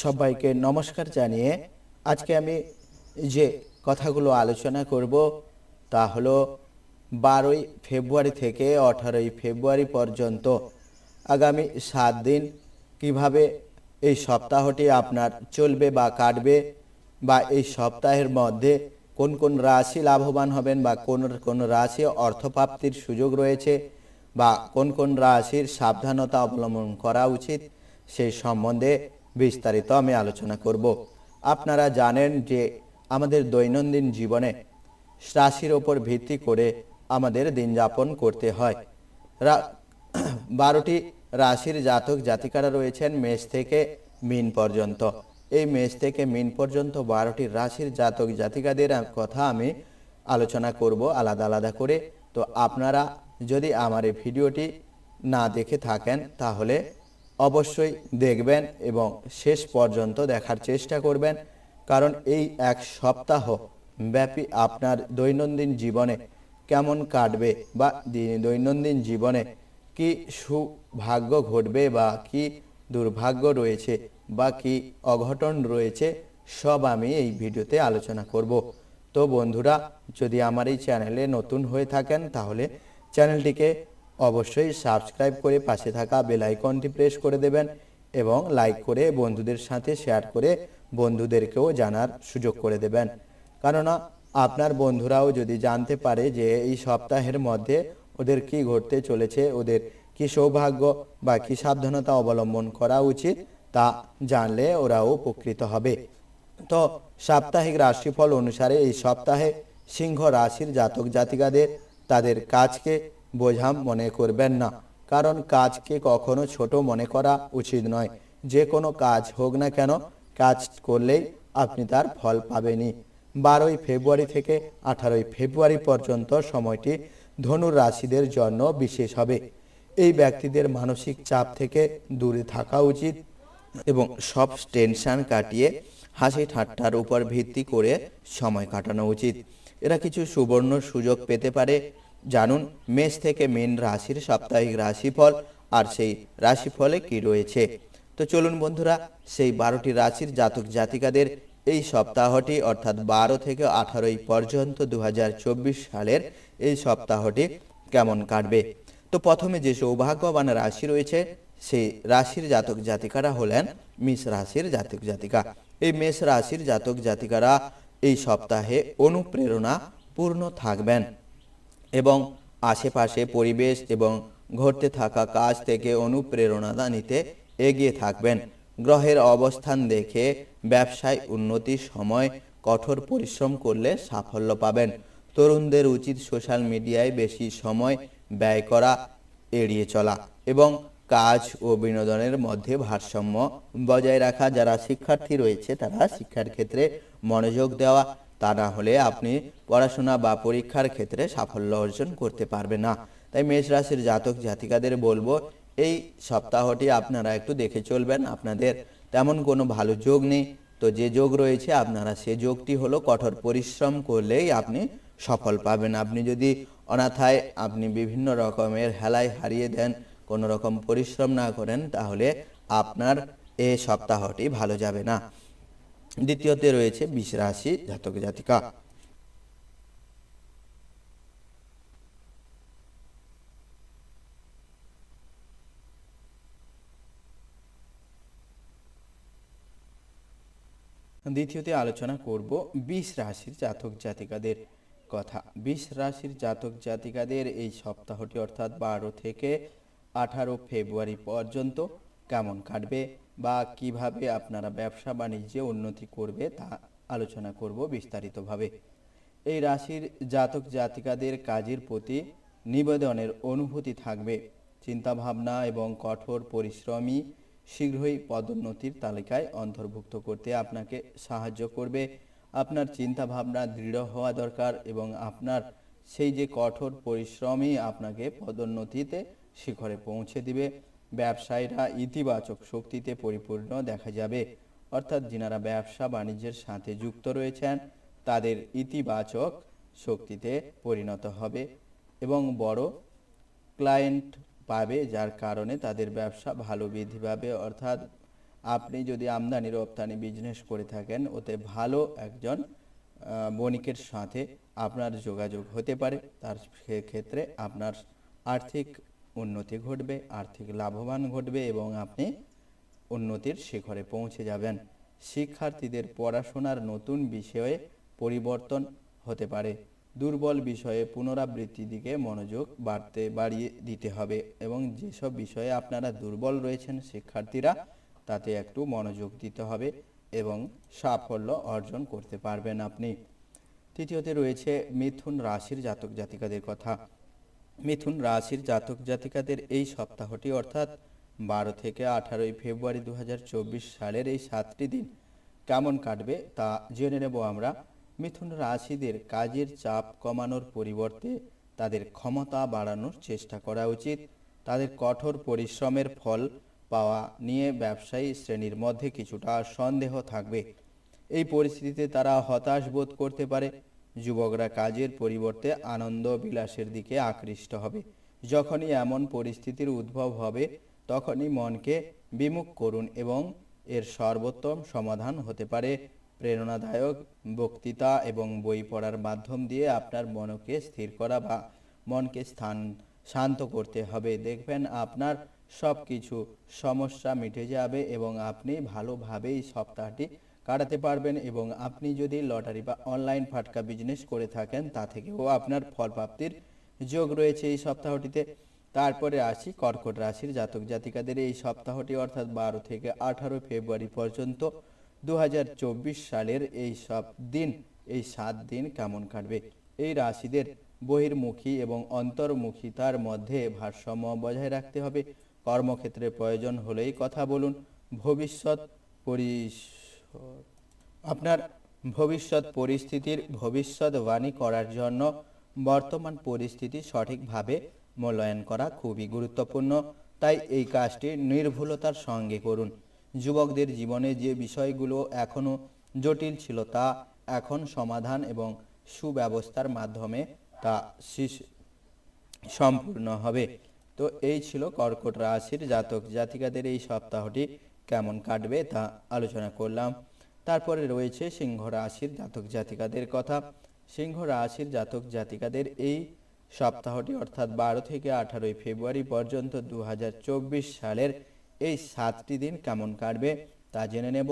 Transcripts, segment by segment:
সবাইকে নমস্কার জানিয়ে আজকে আমি যে কথাগুলো আলোচনা করব তা হলো বারোই ফেব্রুয়ারি থেকে আঠারোই ফেব্রুয়ারি পর্যন্ত আগামী সাত দিন কীভাবে এই সপ্তাহটি আপনার চলবে বা কাটবে বা এই সপ্তাহের মধ্যে কোন কোন রাশি লাভবান হবেন বা কোন কোন রাশি অর্থপ্রাপ্তির সুযোগ রয়েছে বা কোন কোন রাশির সাবধানতা অবলম্বন করা উচিত সেই সম্বন্ধে বিস্তারিত আমি আলোচনা করব। আপনারা জানেন যে আমাদের দৈনন্দিন জীবনে রাশির ওপর ভিত্তি করে আমাদের দিন যাপন করতে হয়। বারোটি রাশির জাতক জাতিকারা রয়েছেন মেষ থেকে মিন পর্যন্ত। এই মেষ থেকে মিন পর্যন্ত বারোটি রাশির জাতক জাতিকাদের কথা আমি আলোচনা করব আলাদা আলাদা করে। তো আপনারা যদি আমার এই ভিডিওটি না দেখে থাকেন তাহলে অবশ্যই দেখবেন এবং শেষ পর্যন্ত দেখার চেষ্টা করবেন, কারণ এই এক সপ্তাহ ব্যাপী আপনার দৈনন্দিন জীবনে কেমন কাটবে বা দৈনন্দিন জীবনে কি সুভাগ্য ঘটবে বা কি দুর্ভাগ্য রয়েছে বা কি অঘটন রয়েছে, সব আমি এই ভিডিওতে আলোচনা করব। তো বন্ধুরা, যদি আমার এই চ্যানেলে নতুন হয়ে থাকেন, তাহলে চ্যানেলটিকে অবশ্যই সাবস্ক্রাইব করে পাশে থাকা বেল আইকনটি প্রেস করে দেবেন এবং লাইক করে বন্ধুদের সাথে শেয়ার করে বন্ধুদেরকেও জানার সুযোগ করে দেবেন। কেননা, আপনার বন্ধুরাও যদি জানতে পারে যে এই সপ্তাহের মধ্যে ওদের কি ঘটতে চলেছে, ওদের কি সৌভাগ্য বা কি সাবধানতা অবলম্বন করা উচিত, তা জানলে ওরাও উপকৃত হবে। তো সাপ্তাহিক রাশিফল অনুসারে এই সপ্তাহে সিংহ রাশির জাতক জাতিকাদের তাদের কাজকে বোঝাম মনে করবেন না। কারণ কাজকে কখনো ছোট মনে করা উচিত নয়। যে কোনো কাজ হোক না কেন, কাজ করলেই আপনি তার ফল পাবেনই। বারোই ফেব্রুয়ারি থেকে আঠারোই ফেব্রুয়ারি পর্যন্ত সময়টি ধনু রাশিদের জন্য বিশেষ হবে। এই ব্যক্তিদের মানসিক চাপ থেকে দূরে থাকা উচিত এবং সব টেনশন কাটিয়ে হাসি ঠাট্টার উপর ভিত্তি করে সময় কাটানো উচিত। এরা কিছু সুবর্ণ সুযোগ পেতে পারে জানুন, মেষ থেকে মীন রাশির সাপ্তাহিক রাশিফল আর সেই রাশিফলে কি রয়েছে। তো চলুন বন্ধুরা, সেই বারোটি রাশির জাতক জাতিকাদের এই সপ্তাহটি, অর্থাৎ বারো থেকে আঠারোই পর্যন্ত দু হাজার চব্বিশ সালের এই সপ্তাহটি কেমন কাটবে? তো প্রথমে যে সৌভাগ্যবান রাশি রয়েছে, সেই রাশির জাতক জাতিকারা হলেন মেষ রাশির জাতক জাতিকা। এই মেষ রাশির জাতক জাতিকারা এই সপ্তাহে অনুপ্রেরণা পূর্ণ থাকবেন। এবং আশেপাশে পরিবেশ এবং ঘটতে থাকা কাজ থেকে অনুপ্রেরণা নিতে এগিয়ে থাকবেন। গ্রহের অবস্থান দেখে ব্যবসায় উন্নতির সময় কঠোর পরিশ্রম করলে সাফল্য পাবেন। তরুণদের উচিত সোশ্যাল মিডিয়ায় বেশি সময় ব্যয় করা, এড়িয়ে চলা এবং কাজ ও বিনোদনের মধ্যে ভারসাম্য বজায় রাখা। যারা শিক্ষার্থী রয়েছে, তারা শিক্ষার ক্ষেত্রে মনোযোগ দেওয়া তা না হলে আপনি পড়াশোনা বা পরীক্ষার ক্ষেত্রে সাফল্য অর্জন করতে পারবে না। তাই মেষ রাশির জাতক জাতিকাদের বলব, এই সপ্তাহটি আপনারা একটু দেখে চলবেন আপনাদের। তেমন কোনো ভালো যোগ নেই। তো যে যোগ রয়েছে আপনারা সে যোগটি হলো কঠোর পরিশ্রম করলেই আপনি সফল পাবেন। আপনি যদি অনাথায় আপনি বিভিন্ন রকমের হেলায় হারিয়ে দেন, কোনো রকম পরিশ্রম না করেন, তাহলে আপনার এ সপ্তাহটি ভালো যাবে না। দ্বিতীয়তে রয়েছে বিষ রাশি জাতক জাতিকা। দ্বিতীয়তে আলোচনা করব বিষ রাশির জাতক জাতিকাদের কথা। বিষ রাশির জাতক জাতিকাদের এই সপ্তাহটি অর্থাৎ বারো থেকে আঠারো ফেব্রুয়ারি পর্যন্ত কেমন কাটবে? বা কীভাবে আপনারা ব্যবসা বাণিজ্যে উন্নতি করবে তা আলোচনা করব বিস্তারিতভাবে। এই রাশির জাতক জাতিকাদের কাজের প্রতি নিবেদনের অনুভূতি থাকবে। চিন্তাভাবনা এবং কঠোর পরিশ্রমী শীঘ্রই পদোন্নতির তালিকায় অন্তর্ভুক্ত করতে আপনাকে সাহায্য করবে। আপনার চিন্তাভাবনা দৃঢ় হওয়া দরকার এবং আপনার সেই যে কঠোর পরিশ্রমই আপনাকে পদোন্নতিতে শিখরে পৌঁছে দিবে। ব্যবসায়ীরা ইতিবাচক শক্তিতে পরিপূর্ণ দেখা যাবে। অর্থাৎ যিনারা ব্যবসা বাণিজ্যের সাথে যুক্ত রয়েছেন, তাদের ইতিবাচক শক্তিতে পরিণত হবে এবং বড় ক্লায়েন্ট পাবে, যার কারণে তাদের ব্যবসা ভালো বৃদ্ধি পাবে। অর্থাৎ আপনি যদি আমদানি, রপ্তানি বিজনেস করে থাকেন, ওতে ভালো একজন বণিকের সাথে আপনার যোগাযোগ হতে পারে। তার ক্ষেত্রে আপনার আর্থিক উন্নতি ঘটবে, আর্থিক লাভবান ঘটবে এবং আপনি উন্নতির শিখরে পৌঁছে যাবেন। শিক্ষার্থীদের পড়াশোনার নতুন বিষয়ে পরিবর্তন হতে পারে। দুর্বল বিষয়ে পুনরাবৃত্তি দিকে মনোযোগ বাড়তে, বাড়িয়ে দিতে হবে এবং যেসব বিষয়ে আপনারা দুর্বল রয়েছেন শিক্ষার্থীরা, তাতে একটু মনোযোগ দিতে হবে এবং সাফল্য অর্জন করতে পারবেন আপনি। তৃতীয়তে রয়েছে মিথুন রাশির জাতক জাতিকাদের কথা। মিথুন রাশির জাতক জাতিকাদের এই সপ্তাহটি, অর্থাৎ বারো থেকে আঠারোই ফেব্রুয়ারি দু হাজার চব্বিশ সালের এই সাতটি দিন, কেমন কাটবে তা জেনে নেব আমরা। মিথুন রাশিদের কাজের চাপ কমানোর পরিবর্তে তাদের ক্ষমতা বাড়ানোর চেষ্টা করা উচিত। তাদের কঠোর পরিশ্রমের ফল পাওয়া নিয়ে ব্যবসায়ী শ্রেণির মধ্যে কিছুটা সন্দেহ থাকবে। এই পরিস্থিতিতে তারা হতাশ বোধ করতে পারে। যুবকরা কাজের পরিবর্তে আনন্দ বিলাসের দিকে আকৃষ্ট হবে। যখনই এমন পরিস্থিতির উদ্ভব হবে, তখনই মনকে বিমুখ করুন এবং এর সর্বোত্তম সমাধান হতে পারে। প্রেরণাদায়ক বক্তৃতা এবং বই পড়ার মাধ্যম দিয়ে আপনার মনকে স্থির করা বা মনকে স্থান, শান্ত করতে হবে। দেখবেন আপনার সব কিছু সমস্যা মিটে যাবে এবং আপনি ভালোভাবেই সপ্তাহটি কাটাতে পারবেন এবং আপনি যদি লটারি বা অনলাইন ফাটকা বিজনেস করে থাকেন, তা থেকেও আপনার ফল প্রাপ্তির যোগ রয়েছে এই সপ্তাহটিতে। তারপরে আসি কর্কট রাশির জাতক জাতিকাদের এই সপ্তাহটি অর্থাৎ বারো থেকে আঠারো ফেব্রুয়ারি পর্যন্ত দু হাজার চব্বিশ সালের এই সব দিন, এই সাত দিন কেমন কাটবে? এই রাশিদের বহির্মুখী এবং অন্তর্মুখিতার মধ্যে ভারসাম্য বজায় রাখতে হবে। কর্মক্ষেত্রে প্রয়োজন হলেই কথা বলুন। ভবিষ্যৎ পরিষদ আপনার ভবিষ্যৎ পরিস্থিতির ভবিষ্যৎবাণী করার জন্য বর্তমান পরিস্থিতি সঠিকভাবে মূল্যায়ন করা খুবই গুরুত্বপূর্ণ। তাই এই কাজটি নির্ভুলতার সঙ্গে করুন। যুবকদের জীবনে যে বিষয়গুলো এখনও জটিল ছিল তা এখন সমাধান এবং সুব্যবস্থার মাধ্যমে তা সম্পূর্ণ হবে। তো এই ছিল কর্কট রাশির জাতক জাতিকাদের এই সপ্তাহটি। কেমন কাটবে তা আলোচনা করলাম। তারপরে রয়েছে সিংহ রাশির জাতক জাতিকাদের কথা। সিংহ রাশির জাতক জাতিকাদের এই সপ্তাহটি অর্থাৎ বারো থেকে আঠারোই ফেব্রুয়ারি পর্যন্ত দু হাজার চব্বিশ সালের এই সাতটি দিন কেমন কাটবে তা জেনে নেব।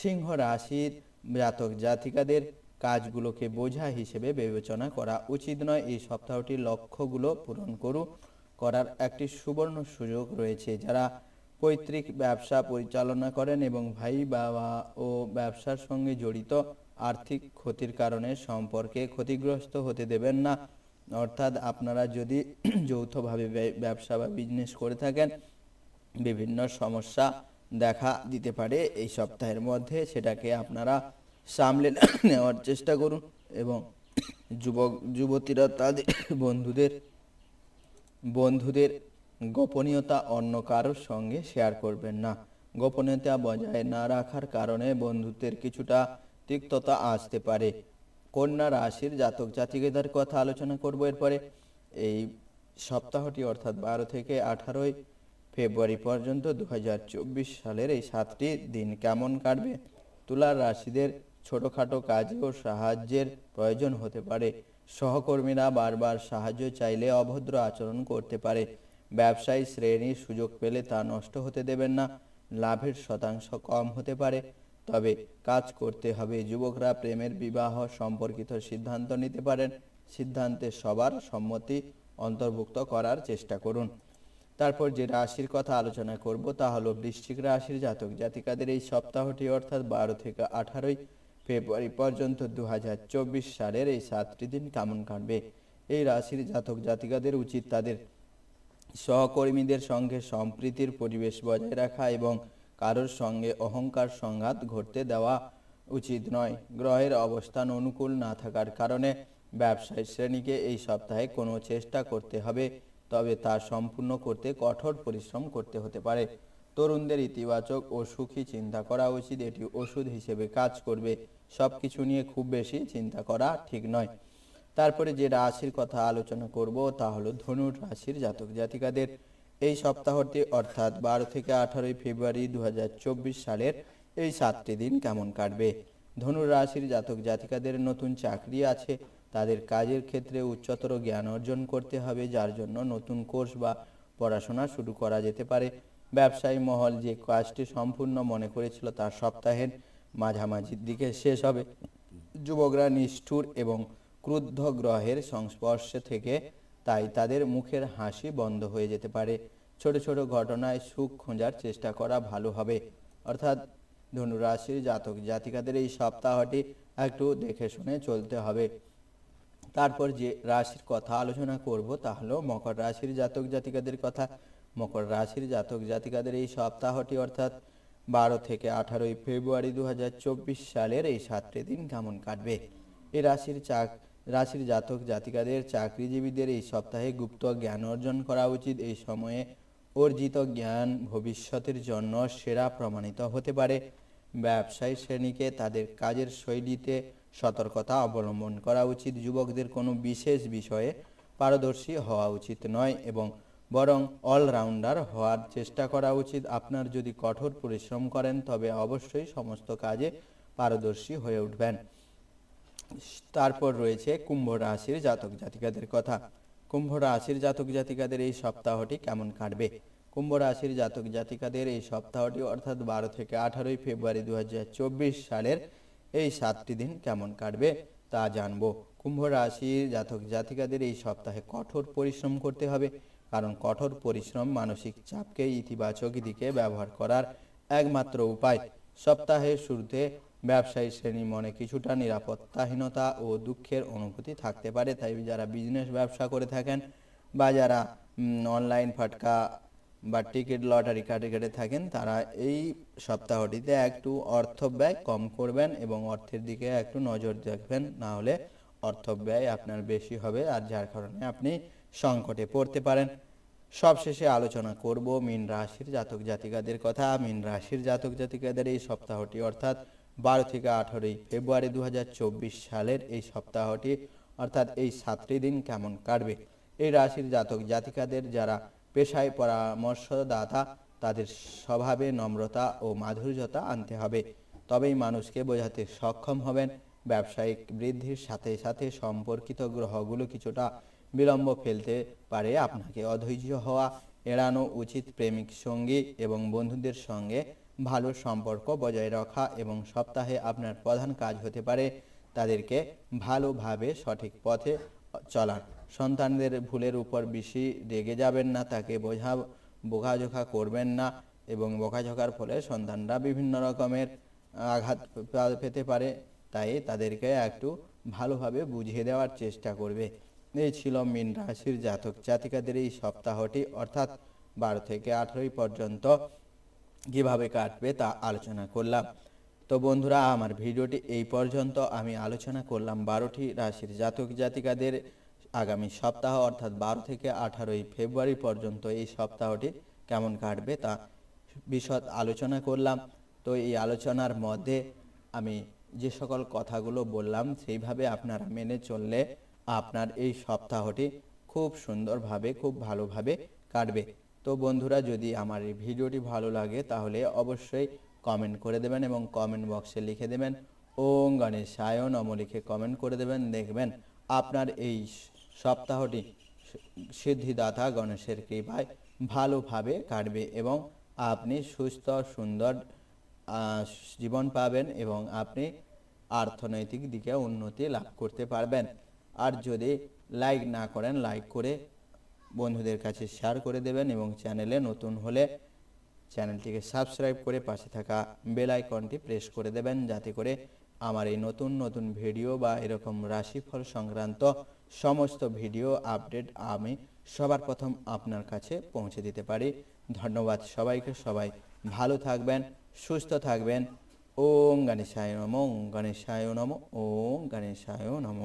সিংহ রাশির জাতক জাতিকাদের কাজগুলোকে বোঝা হিসেবে বিবেচনা করা উচিত নয়। এই সপ্তাহটির লক্ষ্যগুলো পূরণ করু করার একটি সুবর্ণ সুযোগ রয়েছে যারা পৈতৃক ব্যবসা পরিচালনা করেন এবং ভাই বাবা ও ব্যবসার সঙ্গে জড়িত আর্থিক ক্ষতির কারণে সম্পর্কে ক্ষতিগ্রস্ত হতে দেবেন না। অর্থাৎ আপনারা যদি যৌথভাবে ব্য- ব্যবসা বা বিজনেস করে থাকেন, বিভিন্ন সমস্যা দেখা দিতে পারে এই সপ্তাহের মধ্যে। সেটাকে আপনারা সামলে নেওয়ার চেষ্টা করুন এবং যুবক, যুবতীরা তাদের বন্ধুদের বন্ধুদের গোপনীয়তা অন্য কারোর সঙ্গে শেয়ার করবেন না। গোপনীয়তা বজায় না রাখার কারণে বন্ধুত্বের কিছুটা তিক্ততা আসতে পারে। কন্যা রাশির জাতক জাতিকেদের কথা আলোচনা করব এরপরে। এই সপ্তাহটি অর্থাৎ বারো থেকে আঠারোই ফেব্রুয়ারি পর্যন্ত দু হাজার চব্বিশ সালের এই সাতটি দিন কেমন কাটবে? তুলার রাশিদের ছোটখাটো কাজেও সাহায্যের প্রয়োজন হতে পারে। সহকর্মীরা বারবার সাহায্য চাইলে অভদ্র আচরণ করতে পারে। ব্যবসায়ী শ্রেণির সুযোগ পেলে তা নষ্ট হতে দেবেন না, লাভের শতাংশ কম হতে পারে। তবে কাজ করতে হবে, যুবকরা প্রেমের বিবাহ সম্পর্কিত সিদ্ধান্ত নিতে পারেন। সিদ্ধান্তে সবার সম্মতি অন্তর্ভুক্ত করার চেষ্টা করুন। তারপর যে রাশির কথা আলোচনা করব তা হলো বৃশ্চিক রাশির জাতক জাতিকাদের এই সপ্তাহটি অর্থাৎ বারো থেকে আঠারোই ফেব্রুয়ারি পর্যন্ত দু হাজার চব্বিশ সালের এই সাতটি দিন কেমন কাটবে? এই রাশির জাতক জাতিকাদের উচিত তাদের সহকর্মীদের সঙ্গে সম্প্রীতির পরিবেশ বজায় রাখা এবং কারোর সঙ্গে অহংকার সংঘাত ঘটতে দেওয়া উচিত নয়। গ্রহের অবস্থান অনুকূল না থাকার কারণে ব্যবসায়ী শ্রেণীকে এই সপ্তাহে কোনো চেষ্টা করতে হবে, তবে তা সম্পূর্ণ করতে কঠোর পরিশ্রম করতে হতে পারে। তরুণদের ইতিবাচক ও সুখী চিন্তা করা উচিত, এটি ওষুধ হিসেবে কাজ করবে। সব কিছু নিয়ে খুব বেশি চিন্তা করা ঠিক নয়। তারপরে যে রাশির কথা আলোচনা করব তা হলো ধনুর রাশির জাতক জাতিকাদের। এই সপ্তাহটি অর্থাৎ বারো থেকে আঠারোই ফেব্রুয়ারি দু হাজার চব্বিশ সালের এই সাতটি দিন কেমন কাটবে? ধনু রাশির জাতক জাতিকাদের নতুন চাকরি আছে, তাদের কাজের ক্ষেত্রে উচ্চতর জ্ঞান অর্জন করতে হবে, যার জন্য নতুন কোর্স বা পড়াশোনা শুরু করা যেতে পারে। ব্যবসায়ী মহল যে কাজটি সম্পূর্ণ মনে করেছিল তার সপ্তাহের মাঝামাঝির দিকে শেষ হবে। যুবকরা নিষ্ঠুর এবং ক্রুদ্ধ গ্রহের সংস্পর্শে থেকে তাই তাদের মুখের হাসি বন্ধ হয়ে যেতে পারে। ছোট ছোট ঘটনায় সুখ খোঁজার চেষ্টা করা ভালো হবে। অর্থাৎ ধনুরাশির জাতক জাতিকাদের এই সপ্তাহটি একটু দেখে শুনে চলতে হবে। তারপর যে রাশির কথা আলোচনা করব তা হলো মকর রাশির জাতক জাতিকাদের কথা। মকর রাশির জাতক জাতিকাদের এই সপ্তাহটি অর্থাৎ বারো থেকে আঠারোই ফেব্রুয়ারি দু হাজার চব্বিশ সালের এই সাতটি দিন কেমন কাটবে? এই রাশির চাক রাশির জাতক জাতিকাদের চাকরিজীবীদের এই সপ্তাহে গুপ্ত জ্ঞান অর্জন করা উচিত। এই সময়ে অর্জিত জ্ঞান ভবিষ্যতের জন্য সেরা প্রমাণিত হতে পারে। ব্যবসায়ী শ্রেণীকে তাদের কাজের শৈলীতে সতর্কতা অবলম্বন করা উচিত। যুবকদের কোনো বিশেষ বিষয়ে পারদর্শী হওয়া উচিত নয় এবং বরং অলরাউন্ডার হওয়ার চেষ্টা করা উচিত। আপনার যদি কঠোর পরিশ্রম করেন, তবে অবশ্যই সমস্ত কাজে পারদর্শী হয়ে উঠবেন। তারপর রয়েছে কুম্ভ রাশির জাতক জাতিকাদের কথা। কুম্ভ রাশির জাতক জাতিকাদের এই সপ্তাহটি কেমন কাটবে? কুম্ভ রাশির জাতক জাতিকাদের এই সপ্তাহটি অর্থাৎ বারো থেকে আঠারোই ফেব্রুয়ারি দুহাজার চব্বিশ সালের এই সাতটি দিন কেমন কাটবে তা জানব। কুম্ভ রাশির জাতক জাতিকাদের এই সপ্তাহে কঠোর পরিশ্রম করতে হবে, কারণ কঠোর পরিশ্রম মানসিক চাপকে ইতিবাচক দিকে ব্যবহার করার একমাত্র উপায়। সপ্তাহের শুরুতে ব্যবসায়ী শ্রেণি মনে কিছুটা নিরাপত্তাহীনতা ও দুঃখের অনুভূতি থাকতে পারে, তাই যারা বিজনেস ব্যবসা করে থাকেন বা যারা অনলাইন ফাটকা বা টিকিট লটারি কাটে কেটে থাকেন, তারা এই সপ্তাহটিতে একটু অর্থ ব্যয় কম করবেন এবং অর্থের দিকে একটু নজর রাখবেন, না হলে অর্থ ব্যয় আপনার বেশি হবে আর যার কারণে আপনি সংকটে পড়তে পারেন। সবশেষে আলোচনা করব মীন রাশির জাতক জাতিকাদের কথা। মীন রাশির জাতক জাতিকাদের এই সপ্তাহটি অর্থাৎ বারো থেকে আঠারোই ফেব্রুয়ারি দু হাজার চব্বিশ সালের এই সপ্তাহটি, অর্থাৎ এই সাতটি দিন কেমন কাটবে? এই রাশির জাতক জাতিকাদের যারা পেশায় পরামর্শদাতা, তাদের স্বভাবে নম্রতা ও মাধুর্যতা আনতে হবে। তবেই মানুষকে বোঝাতে সক্ষম হবেন। ব্যবসায়িক বৃদ্ধির সাথে সাথে সম্পর্কিত গ্রহগুলো কিছুটা বিলম্ব ফেলতে পারে। আপনাকে অধৈর্য হওয়া, এড়ানো উচিত প্রেমিক সঙ্গী এবং বন্ধুদের সঙ্গে ভালো সম্পর্ক বজায় রাখা এবং সপ্তাহে আপনার প্রধান কাজ হতে পারে তাদেরকে ভালোভাবে সঠিক পথে চলার। সন্তানদের ভুলের উপর বেশি রেগে যাবেন না, তাকে বোঝা বোঝাজোখা করবেন না এবং বোঝাঝোকার ফলে সন্তানরা বিভিন্ন রকমের আঘাত পেতে পারে, তাই তাদেরকে একটু ভালোভাবে বুঝিয়ে দেওয়ার চেষ্টা করবে। এই ছিল মীন রাশির জাতক জাতিকাদের এই সপ্তাহটি, অর্থাৎ বারো থেকে আঠারোই পর্যন্ত। কীভাবে কাটবে তা আলোচনা করলাম। তো বন্ধুরা, আমার ভিডিওটি এই পর্যন্ত। আমি আলোচনা করলাম বারোটি রাশির জাতক জাতিকাদের আগামী সপ্তাহ, অর্থাৎ বারো থেকে আঠারোই ফেব্রুয়ারি পর্যন্ত এই সপ্তাহটি কেমন কাটবে তা বিশদ আলোচনা করলাম। তো এই আলোচনার মধ্যে আমি যে সকল কথাগুলো বললাম, সেইভাবে আপনারা মেনে চললে আপনার এই সপ্তাহটি খুব সুন্দরভাবে, খুব ভালোভাবে কাটবে। তো বন্ধুরা, যদি আমার এই ভিডিওটি ভালো লাগে, তাহলে অবশ্যই কমেন্ট করে দেবেন এবং কমেন্ট বক্সে লিখে দেবেন, ওম গণেশায় নম লিখে কমেন্ট করে দেবেন। দেখবেন আপনার এই সপ্তাহটি সিদ্ধিদাতা গণেশের কৃপায় ভালোভাবে কাটবে এবং আপনি সুস্থ, সুন্দর জীবন পাবেন এবং আপনি অর্থনৈতিক দিকে উন্নতি লাভ করতে পারবেন। আর যদি লাইক না করেন লাইক করে বন্ধুদের কাছে শেয়ার করে দেবেন এবং চ্যানেলে নতুন হলে চ্যানেলটিকে সাবস্ক্রাইব করে পাশে থাকা বেল আইকনটি প্রেস করে দেবেন যাতে করে আমার এই নতুন নতুন ভিডিও বা এরকম রাশিফল সংক্রান্ত সমস্ত ভিডিও আপডেট আমি সবার প্রথম আপনার কাছে পৌঁছে দিতে পারি। ধন্যবাদ সবাইকে, সবাই ভালো থাকবেন, সুস্থ থাকবেন। ওম গণেশায় নম গণেশায় নম, ওম গণেশায় নম।